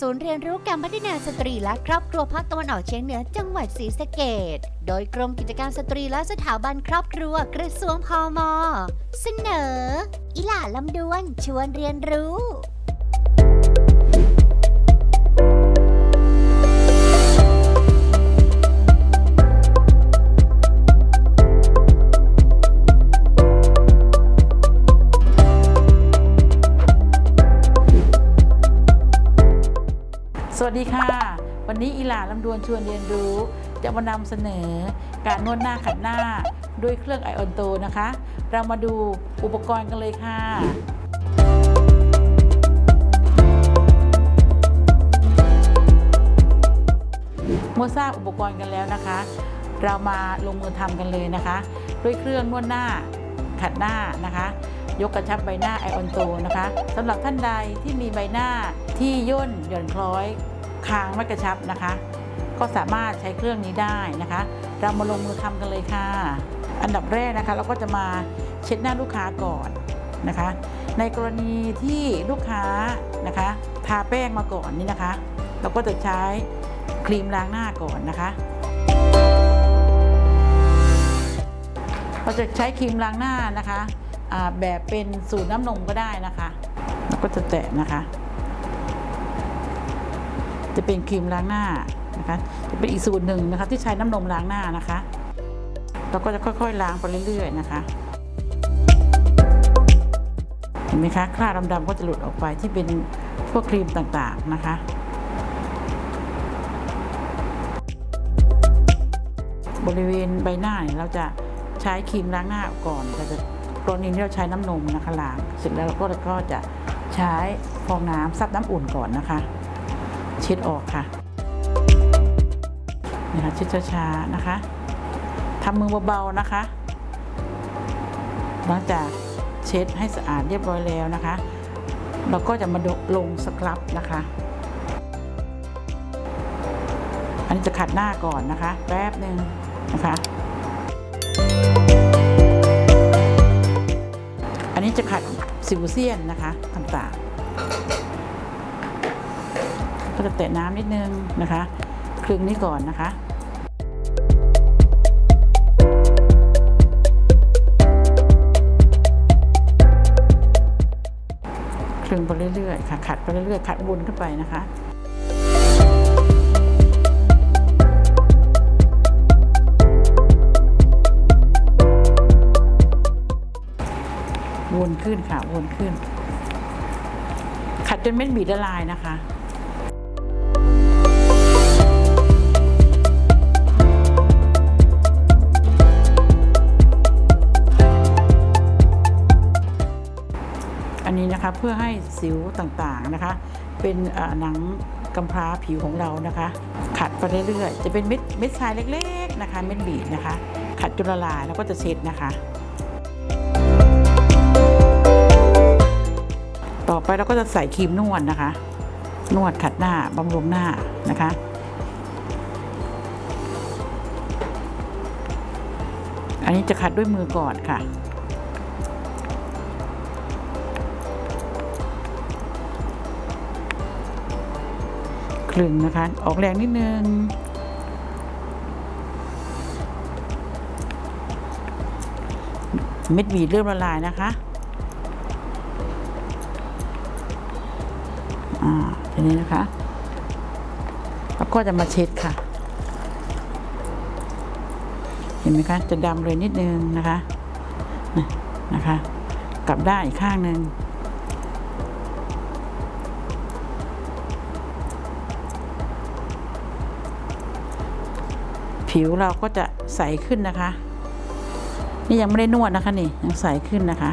ศูนย์เรียนรู้การพัฒนาสตรีและครอบครัวภาคตะวันออกเฉียงเหนือจังหวัดศรีสะเกดโดยกรมกิจการสตรีและสถาบันครอบครัวกระทรวงพมเสนอ อิหล่าลำดวนชวนเรียนรู้ ดีค่ะ วันนี้อีหลาลำดวนชวนเรียนรู้ จะมานำเสนอ การนวดหน้าขัดหน้าด้วยเครื่องไอออนโตนะคะ เรามาดูอุปกรณ์กันเลยค่ะเมื่อทราบอุปกรณ์กันแล้วนะคะ เรามาลงมือทำกันเลยนะคะ ด้วยเครื่องนวดหน้าขัดหน้านะคะ ยกกระชับใบหน้าไอออนโตนะคะสำหรับท่านใดที่มีใบหน้าที่ย่นหย่อนคล้อย คางไม่กระชับนะคะ ก็สามารถใช้เครื่องนี้ได้นะคะ เรามาลงมือทำกันเลยค่ะ อันดับแรกนะคะ เราก็จะมาเช็ดหน้าลูกค้าก่อนนะคะ ในกรณีที่ลูกค้านะคะทาแป้งมาก่อนนี่นะคะ เราก็จะใช้ครีมล้างหน้าก่อนนะคะเราจะใช้ครีมล้างหน้านะคะแบบเป็นสูตรน้ำนมก็ได้นะคะแล้วก็จะแตะนะคะ จะเป็นครีมล้างหน้านะคะจะเป็นอีกสูตรหนึ่งนะคะที่ใช้น้ำนมล้างหน้านะคะเราก็จะค่อยๆล้างไปเรื่อยๆนะคะเห็นไหมคะคราบดำๆก็จะหลุดออกไปที่เป็นพวกครีมต่างๆนะคะ บริเวณใบหน้าเราจะใช้ครีมล้างหน้าก่อนเราจะกรณีที่เราใช้น้ำนมนะคะล้างเสร็จแล้วเราก็จะใช้ฟองน้ำซับน้ำอุ่นก่อนนะคะ ช็ดออกค่ะนี่ค่ะเช็ดช้าๆนะคะทำมือเบาๆนะคะ หลังจากเช็ดให้สะอาดเรียบร้อยแล้วนะคะ เราก็จะมาลงสครับนะคะ อันนี้จะขัดหน้าก่อนนะคะ แป๊บหนึ่งนะคะ อันนี้จะขัดสิวเซียนนะคะต่างๆ ก็จะแตะน้ำนิดนึงนะคะคลึงนี้ก่อนนะคะคลึงไปเรื่อยๆค่ะขัดไปเรื่อยๆขัดวนขึ้นไปนะคะวนขึ้นค่ะวนขึ้น ขัดจนเม็ดบีดละลายนะคะ สิวต่างๆนะคะ เป็นหนังกำพร้าผิวของเรานะคะ ขัดไปเรื่อยๆจะเป็นเม็ดเม็ดทรายเล็กๆนะคะเม็ดบีดนะคะ ขัดจนละลายแล้วก็จะเช็ดนะคะ ต่อไปเราก็จะใส่ครีมนวดนะคะ นวดขัดหน้าบำรุงหน้านะคะอันนี้จะขัดด้วยมือก่อนค่ะ คลึงนะคะ ออกแรงนิดนึง เม็ดบีเริ่มละลายนะคะอ่าทีนี้นะคะ แล้วก็จะมาเช็ดค่ะ เห็นไหมคะ จะดำเลยนิดนึงนะคะนะนะคะ กลับด้านอีกข้างหนึ่ง ผิวเราก็จะใสขึ้นนะคะ นี่ยังไม่ได้นวดนะคะนี่ยังใสขึ้นนะคะ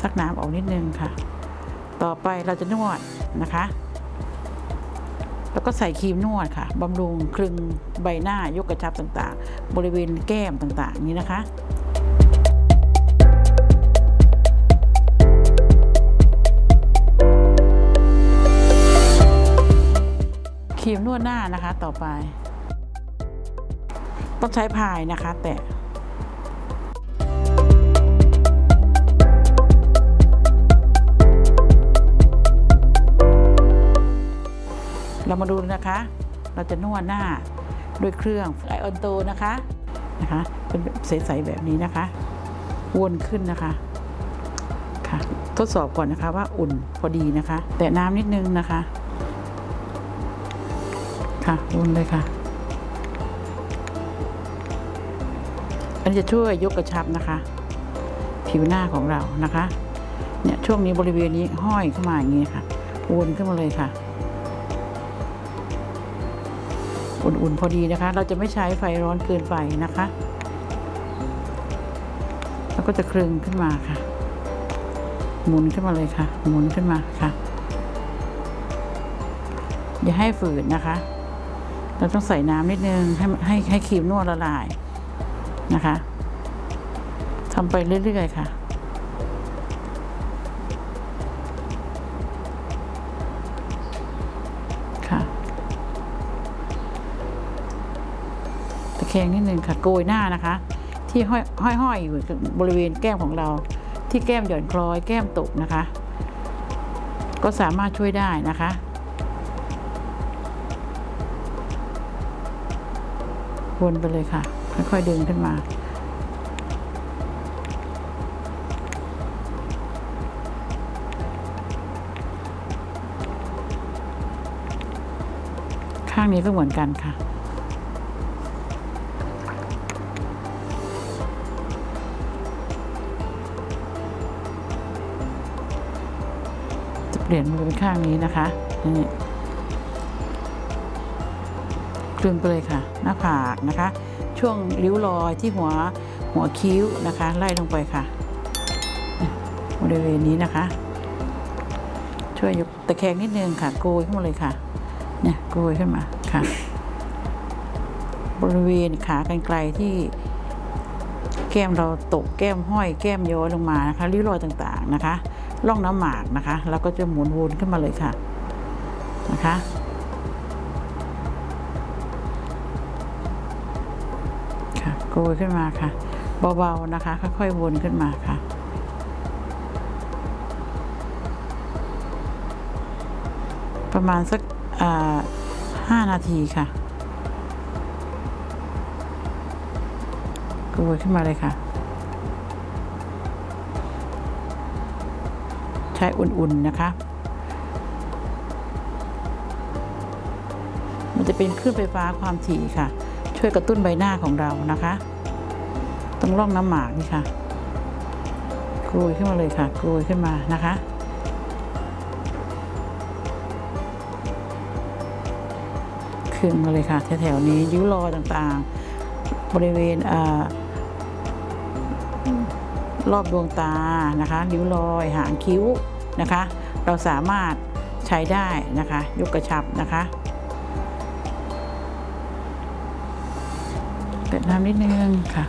ซักน้ำออกนิดนึงค่ะ ต่อไปเราจะนวดนะคะ แล้วก็ใส่ครีมนวดค่ะบำรุงคลึงใบหน้ายกกระชับต่างๆ บริเวณแก้มต่างๆ นี้นะคะ รีมนวดหน้านะคะต่อไป ต้องใช้พายนะคะ แตะเรามาดูนะคะ เราจะนวดหน้าด้วยเครื่องไอออนโตนะคะนะคะ เป็นใสๆแบบนี้นะคะ วนขึ้นนะคะค่ะ ทดสอบก่อนนะคะว่าอุ่นพอดีนะคะ แต่น้ำนิดนึงนะคะ ค่ะวนเลยค่ะ อันจะช่วยยกกระชับนะคะ ผิวหน้าของเรานะคะเนี่ยช่วงนี้บริเวณนี้ห้อยเข้ามาอย่างนี้ค่ะวนขึ้นมาเลยค่ะ อุ่นๆพอดีนะคะ เราจะไม่ใช้ไฟร้อนเกินไปนะคะแล้วก็จะคลึงขึ้นมาค่ะ หมุนขึ้นมาเลยค่ะ หมุนขึ้นมาค่ะ อย่าให้ฝืนนะคะ เราต้องใส่น้ำนิดนึงให้ให้ให้ครีมนวดละลายนะคะทำไปเรื่อยๆค่ะค่ะตะแคงนิดนึงค่ะโกยหน้านะคะ ที่ห้อยห้อยห้อยอยู่บริเวณแก้มของเรา ที่แก้มหย่อนคล้อยแก้มตกนะคะ ก็สามารถช่วยได้นะคะ วนไปเลยค่ะ ค่อยๆดึงขึ้นมา ข้างนี้ก็เหมือนกันค่ะจะเปลี่ยนมาเป็นข้างนี้นะคะนี่ ลึงไปเลยค่ะ หน้าผากนะคะ ช่วงริ้วรอยที่หัวหัวคิ้วนะคะ ไล่ลงไปค่ะ บริเวณนี้นะคะ ช่วยยกตะแคงนิดนึงค่ะโกยขึ้นมาเลยค่ะ เนี่ยโกยขึ้นมาค่ะ บริเวณขากรรไกลที่แก้มเราตกแก้มห้อยแก้มย้อยลงมานะคะริ้วรอยต่างๆนะคะ ร่องน้ำหมากนะคะ แล้วก็จะหมุนวนขึ้นมาเลยค่ะนะคะ กยขึ้นมาค่ะ เบาๆนะคะ ค่อยๆวนขึ้นมาค่ะประมาณสักห้านาทีค่ะโกยขึ้นมาเลยค่ะ ใช้อุ่นๆนะคะ มันจะเป็นคลื่นไฟฟ้าความถี่ค่ะ ช่วยกระตุ้นใบหน้าของเรานะคะ ตรงร่องน้ำหมากนี่ค่ะโกยขึ้นมาเลยค่ะโกยขึ้นมานะคะ ขึ้นมาเลยค่ะแถวๆนี้ริ้วรอยต่างๆ บริเวณอรอบดวงตานะคะริ้วรอยหางคิ้วนะคะ เราสามารถใช้ได้นะคะ ยกกระชับนะคะ เปิดน้ำนิดนึงค่ะ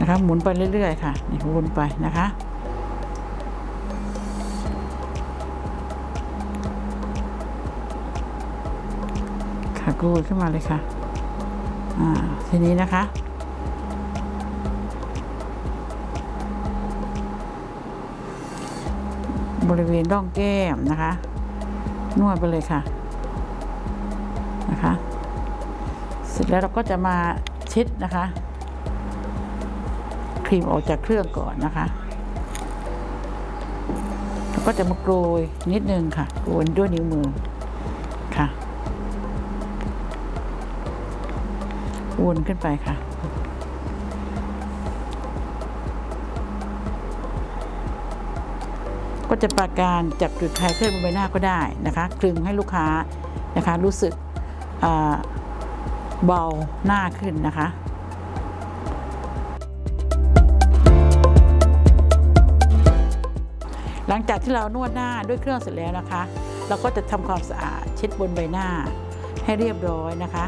นะคะหมุนไปเรื่อย ๆ ค่ะนี่วนไปนะคะค่ะกรูดขึ้นมาเลยค่ะ อ่า ทีนี้นะคะ บริเวณร่องแก้มนะคะ นวดไปเลยค่ะนะคะ เสร็จแล้วเราก็จะมาเช็ดนะคะ ครีมออกจากเครื่องก่อนนะคะแล้วก็จะมาโกรยนิดนึงค่ะโกยด้วยนิ้วมือค่ะวนขึ้นไปค่ะ ก็จะประการจับจุดคลายเคลื่อนบนใบหน้าก็ได้นะคะคลึงให้ลูกค้านะคะรู้สึกเบาหน้าขึ้นนะคะหลังจากที่เรานวดหน้าด้วยเครื่องเสร็จแล้วนะคะ เราก็จะทำความสะอาดเช็ดบนใบหน้า ให้เรียบร้อยนะคะ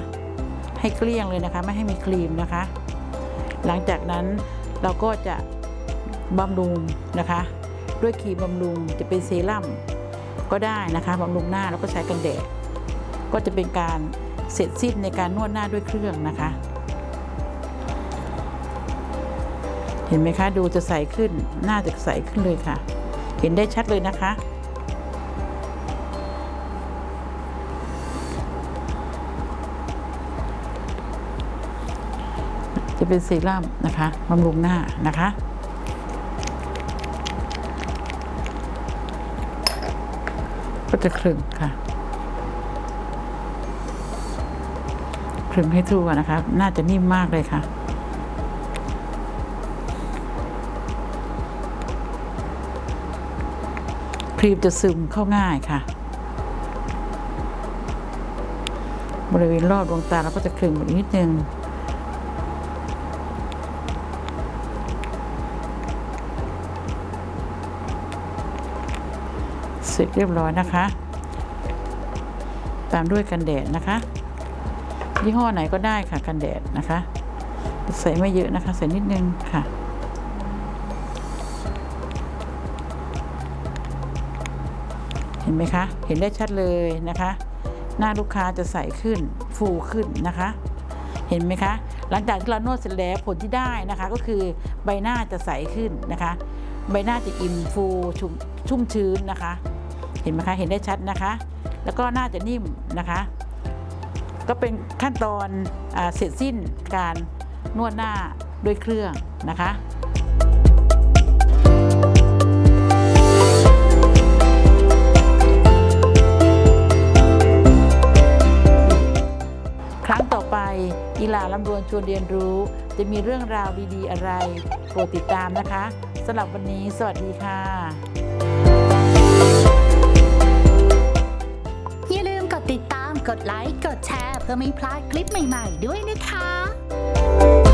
ให้เกลี้ยงเลยนะคะ ไม่ให้มีครีมนะคะ หลังจากนั้นเราก็จะบำรุงนะคะ ด้วยครีมบำรุงจะเป็นเซรั่มก็ได้นะคะบำรุงหน้าแล้วก็ใช้กันแดดก็จะเป็นการเสร็จสิ้นในการนวดหน้าด้วยเครื่องนะคะ เห็นไหมคะดูจะใสขึ้นหน้าจะใสขึ้นเลยค่ะ เห็นได้ชัดเลยนะคะจะเป็นเซรั่มนะคะบำรุงหน้านะคะ ก็จะคลึงค่ะคลึงให้ทั่วนะคะน่าจะนิ่มมากเลยค่ะครีมจะซึมเข้าง่ายค่ะ บริเวณรอบดวงตาเราก็จะคลึงอีกนิดนึง เสร็จเรียบร้อยนะคะ ตามด้วยกันแดดนะคะ ยี่ห้อไหนก็ได้ค่ะกันแดดนะคะ ใส่ไม่เยอะนะคะ ใส่นิดนึงค่ะเห็นไหมคะ เห็นได้ชัดเลยนะคะ หน้าลูกค้าจะใสขึ้น ฟูขึ้นนะคะ เห็นไหมคะ หลังจากที่เรานวดเสร็จแล้วผลที่ได้นะคะ ก็คือใบหน้าจะใสขึ้นนะคะ ใบหน้าจะอิ่มฟูชุ่มชุ่มชื้นนะคะ เห็นไหมคะเห็นได้ชัดนะคะ แล้วก็น้าจะนิ่มนะคะ ก็เป็นขั้นตอนอเสร็จสิ้นการนวดหน้าด้วยเครื่องนะคะครั้งต่อไปอีหลาลำดวนชวนเรียนรู้ จะมีเรื่องราวดีๆอะไร โปรดติดตามนะคะสำหรับวันนี้ สวัสดีค่ะ กดไลค์ กดแชร์ เพื่อไม่พลาดคลิปใหม่ ๆ ด้วยนะคะ